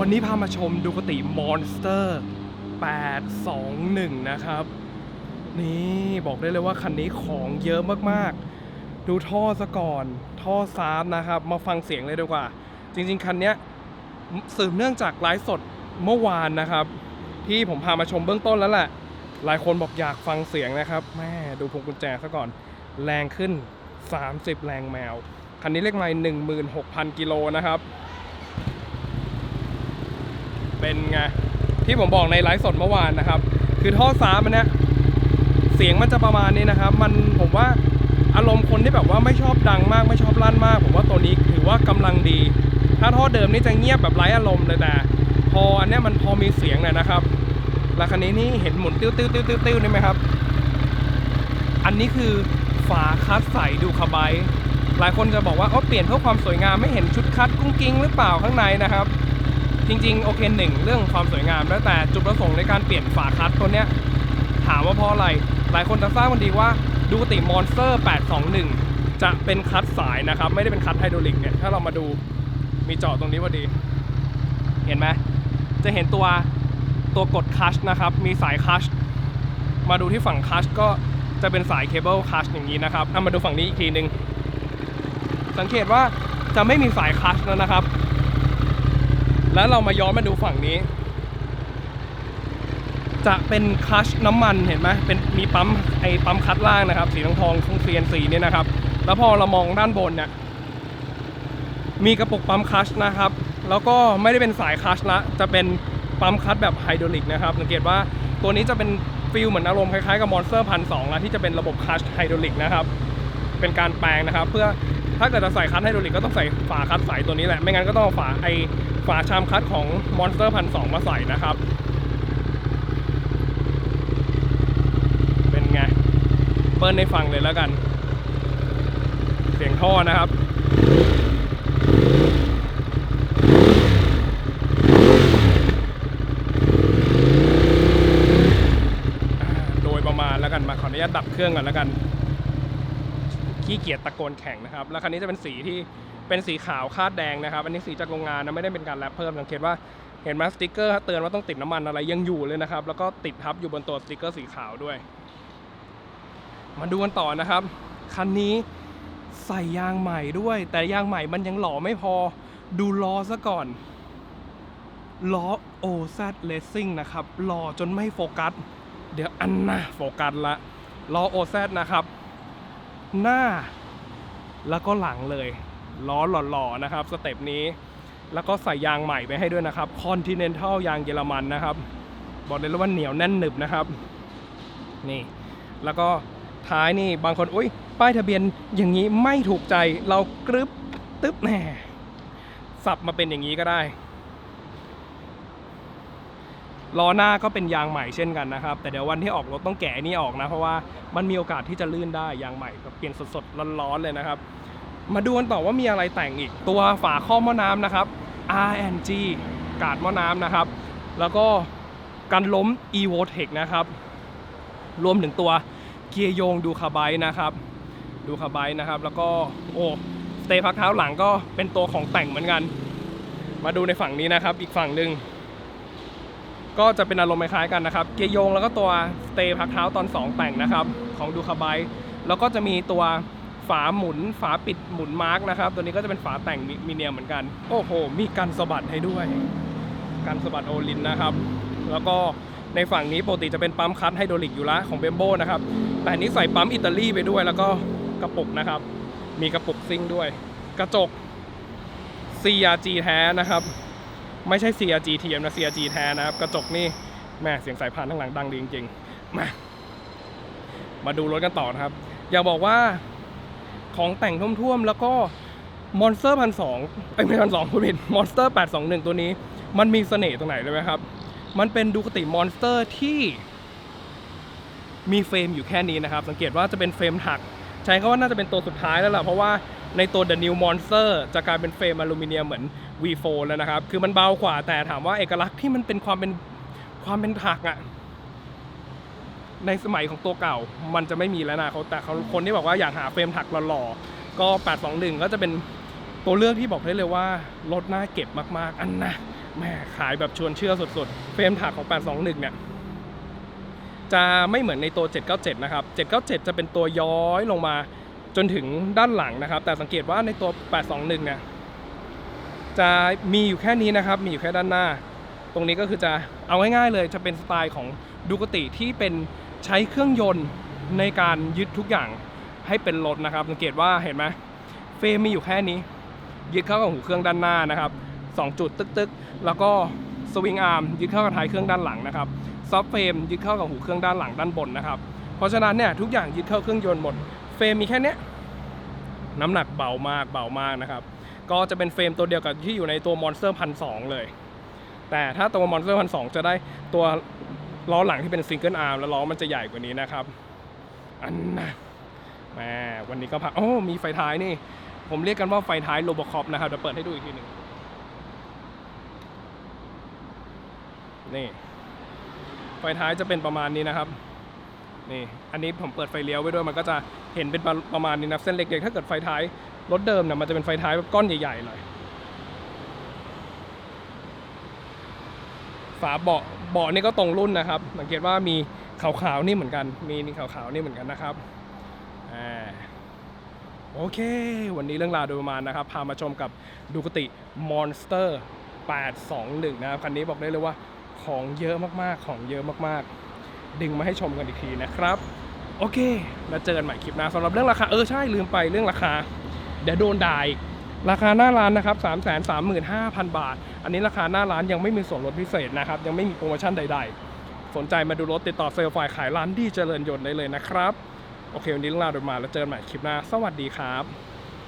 วันนี้พามาชมดูกติมอนสเตอร์821 นะครับ นี่บอกได้เลยว่าคันนี้ของเยอะมากๆ ดูท่อซะก่อน ท่อซาร์นะครับ มาฟังเสียงเลยดีกว่า จริง ๆ คันนี้สืบเนื่องจากไลฟ์สดเมื่อวานนะครับ ที่ผมพามาชมเบื้องต้นแล้วแหละ หลายคนบอกอยากฟังเสียงนะครับ แม่ดูพวงกุญแจซะก่อน แรงขึ้น 30 แรงแมว คันนี้เลขไมล์16,000 กิโลนะครับ เป็นไงที่ผมบอกในไลฟ์สดเมื่อวานนะครับ คือท่อซ้ามันเนี่ยเสียงมันจะประมาณนี้นะครับ มันผมว่าอารมณ์คนที่แบบว่าไม่ชอบดังมากไม่ชอบลั่นมาก ผมว่าตัวนี้ถือว่ากำลังดี ถ้าท่อเดิมนี่จะเงียบแบบไร้อารมณ์เลยแต่ พออันนี้มันพอมีเสียงหน่อยนะครับแล้วคันนี้นี่เห็นหมุนติ้วติ้วติ้วติ้วติ้วนี่ไหมครับ อันนี้คือฝาคัดใส่ดูคาไบหลายคนจะบอกว่าเขาเปลี่ยนเพื่อความสวยงามไม่เห็นชุดคัดกุ้งกิ้งหรือเปล่าข้างในนะครับ จริงๆโอเคหนึ่งเรื่องความสวยงามแล้วแต่จุดประสงค์ในการเปลี่ยนฝาคัดตัวเนี้ยถามว่าเพราะอะไร หลายคนจะทราบกันดีว่าดูติมอนสเตอร์ 821 จะเป็นคัดสายนะครับ ไม่ได้เป็นคัดไฮดรอลิกเนี่ย ถ้าเรามาดูมีเจาะตรงนี้พอดี เห็นไหมจะเห็นตัวตัวกดคัชนะครับ มีสายคัชมาดูที่ฝั่งคัชก็จะเป็นสายเคเบิลคัชอย่างนี้นะครับเอามาดูฝั่งนี้อีกทีหนึ่งสังเกตว่าจะไม่มีสายคัชแล้วนะครับ แล้วเรามาย้อนมาดูฝั่งนี้ จะเป็นคัชน้ำมันเห็นไหมเป็นมีปั๊มไอ้ปั๊มคัดล่างนะครับ สีทองทองๆของ CNC เนี่ยนะครับ แล้วพอเรามองด้านบนเนี่ยมีกระปุกปั๊มคัชนะครับ แล้วก็ไม่ได้เป็นสายคัชละจะเป็นปั๊มคัชแบบไฮดรอลิกนะครับสังเกตว่าตัวนี้จะเป็นฟิลเหมือนอารมณ์คล้ายๆกับมอนสเตอร์พันสองนะที่จะเป็นระบบคัชไฮดรอลิกนะครับ เป็นการแปลงนะครับ เพื่อถ้าเกิดจะใส่คัทไฮดรอลิกก็ต้องใส่ฝาคัทใสตัวนี้แหละ ไม่งั้นก็ต้องฝาไอ ฝาชามคัทของมอนสเตอร์พันสองมาใส่นะครับ เป็นไง เปิ้ลในฟังเลยแล้วกัน เสียงท่อนะครับโดยประมาณแล้วกันมาขออนุญาตดับเครื่องก่อนแล้วกันขี้เกียจตะโกนแข่งนะครับ แล้วคันนี้จะเป็นสีที่ เป็นสีขาวคาดแดงนะครับ อันนี้สีจากโรงงานนะไม่ได้เป็นการแรปเพิ่มสังเกตว่าเห็นไหมสติกเกอร์เตือนว่าต้องติดน้ำมันอะไรยังอยู่เลยนะครับ แล้วก็ติดทับอยู่บนตัวสติกเกอร์สีขาวด้วย มาดูกันต่อนะครับ คันนี้ใส่ยางใหม่ด้วย แต่ยางใหม่มันยังหล่อไม่พอดูล้อซะก่อนล้อ OZ Racing นะครับหล่อจนไม่โฟกัส เดี๋ยวอันน่ะโฟกัสละล้อ OZ นะครับ หน้าแล้วก็หลังเลย ล้อหล่อๆนะครับสเต็ปนี้ แล้วก็ใส่ยางใหม่ไปให้ด้วยนะครับ Continental ยางเยอรมันนะครับ บอกเลยว่าเหนียวแน่นหนึบนะครับ นี่ แล้วก็ท้ายนี่บางคนอุ้ยป้ายทะเบียนอย่างนี้ไม่ถูกใจเรากรึบตึ๊บแหน่สับมาเป็นอย่างนี้ก็ได้ล้อหน้าก็เป็นยางใหม่เช่นกันนะครับ แต่เดี๋ยววันที่ออกรถต้องแกะนนี้ออกนะ เพราะว่ามันมีโอกาสที่จะลื่นได้ยางใหม่ก็เปลี่ยนสดๆร้อนๆเลยนะครับ มาดูกันต่อว่ามีอะไรแต่งอีก ตัวฝาครอบหม้อน้ำนะครับ RNG กาดหม้อน้ำนะครับ แล้วก็กันล้ม EVOTEC นะครับ รวมถึงตัวเกียร์โยงดูคาไบนะครับ ดูคาไบนะครับ แล้วก็โอ้สเตย์พักเท้าหลังก็เป็นตัวของแต่งเหมือนกัน มาดูในฝั่งนี้นะครับ อีกฝั่งหนึ่งก็จะเป็นอารมณ์คล้ายๆกันนะครับ เกียร์โยงแล้วก็ตัวสเตย์พักเท้าตอน 2 แต่งนะครับ ของดูคาไบแล้วก็จะมีตัว ฝาหมุนฝาปิดหมุนมาร์กนะครับ ตัวนี้ก็จะเป็นฝาแต่งมิมีเนียมเหมือนกัน โอ้โห มีการสะบัดให้ด้วยการสะบัดโอลินนะครับ แล้วก็ในฝั่งนี้ปกติจะเป็นปั๊มคัตไฮดรอลิกอยู่ละของเบมโบนะครับ แต่นี้ใส่ปั๊มอิตาลีไปด้วย แล้วก็กระปุกนะครับ มีกระปุกซิงด้วย กระจก CRG แท้นะครับ ไม่ใช่ CRG เทียมนะ CRG แท้นะครับ กระจกนี่แม่เสียงสายพานทั้างหลังดังดีจริงๆ มา มาดูรถกันต่อนะครับ อยากบอกว่า ของแต่งท่วมๆ แล้วก็มอนสเตอร์พันสองไอ้ไม่พันสองคุณผิดมอนสเตอร์แปดสองหนึ่งตัวนี้ มันมีเสน่ห์ตรงไหนรู้ไหมครับ มันเป็นดูคติมอนสเตอร์ที่มีเฟรมอยู่แค่นี้นะครับ สังเกตว่าจะเป็นเฟรมถัก ใช้คำว่าน่าจะเป็นตัวสุดท้ายแล้วล่ะ เพราะว่าในตัว The New Monster จะกลายเป็นเฟรมอลูมิเนียมเหมือน V4 แล้วนะครับ คือมันเบากว่าแต่ถามว่าเอกลักษณ์ที่มันเป็นความเป็นความเป็นถักอะ ในสมัยของตัวเก่ามันจะไม่มีแล้วนะเขาแต่เขาคนที่บอกว่าอยากหาเฟรมถักหล่อๆก็ 821 ก็จะเป็นตัวเลือกที่บอกได้เลยว่ารถน่าเก็บมากๆ อันนะแหม่ขายแบบชวนเชื่อสุดๆ เฟรมถักของ 821 เนี่ย จะไม่เหมือนในตัว 797 นะครับ 797 จะเป็นตัวย้อยลงมาจนถึงด้านหลังนะครับ แต่สังเกตว่าในตัว 821 เนี่ย จะมีอยู่แค่นี้นะครับ มีอยู่แค่ด้านหน้า ตรงนี้ก็คือจะเอาง่ายๆเลยจะเป็นสไตล์ของดูกติที่เป็น ใช้เครื่องยนต์ในการยึดทุกอย่างให้เป็นรถนะครับ สังเกตว่าเห็นไหมเฟรมมีอยู่แค่นี้ ยึดเข้ากับหูเครื่องด้านหน้านะครับ 2 จุดตึกๆ แล้วก็สวิงอาร์มยึดเข้ากับท้ายเครื่องด้านหลังนะครับซอฟเฟรมยึดเข้ากับหูเครื่องด้านหลังด้านบนนะครับ เพราะฉะนั้นเนี่ยทุกอย่างยึดเข้าเครื่องยนต์หมด เฟรมมีแค่เนี้ยน้ำหนักเบามากเบามากนะครับ ก็จะเป็นเฟรมตัวเดียวกับที่อยู่ในตัว Monster พันสเลย แต่ถ้าตัว Monster พันสจะได้ตัว ล้อหลังที่เป็นซิงเกิลอาร์มแล้วล้อมันจะใหญ่กว่านี้นะครับ อันนะแมวันนี้ก็พักโอ้มีไฟท้ายนี่ ผมเรียกกันว่าไฟท้ายโรบอคอปนะครับเดี๋ยวเปิดให้ดูอีกทีหนึ่งนี่ไฟท้ายจะเป็นประมาณนี้นะครับนี่อันนี้ผมเปิดไฟเลี้ยวไว้ด้วยมันก็จะเห็นเป็นประประมาณนี้นะเส้นเล็กๆถ้าเกิดไฟท้ายรถเดิมเนี่ยมันจะเป็นไฟท้ายแบบก้อนใหญ่ๆหน่อยฝาเบาะ เบาะนี่ก็ตรงรุ่นนะครับ สังเกตว่ามีขาวๆนี่เหมือนกัน มีนี่ขาวๆนี่เหมือนกันนะครับอ่าโอเค วันนี้เรื่องราวโดยประมาณนะครับ พามาชมกับดูกติ Monster 821 นะครับ คันนี้บอกได้เลยว่าของเยอะมากๆ ของเยอะมากๆ ดึงมาให้ชมกันอีกทีนะครับ โอเค แล้วเจอกันใหม่คลิปหน้าสำหรับเรื่องราคา เออใช่ลืมไปเรื่องราคา เดี๋ยวโดนด่าอีก ราคาหน้าร้านนะครับ335,000 บาท อันนี้ราคาหน้าร้านยังไม่มีส่วนลดพิเศษนะครับ ยังไม่มีโปรโมชั่นใด ๆ สนใจมาดูรถติดต่อเซลล์ฝ่ายขายร้านดีเจริญยนต์ได้เลยนะครับ โอเค วันนี้ลาโดยมาแล้วเจอกันใหม่คลิปหน้า สวัสดีครับ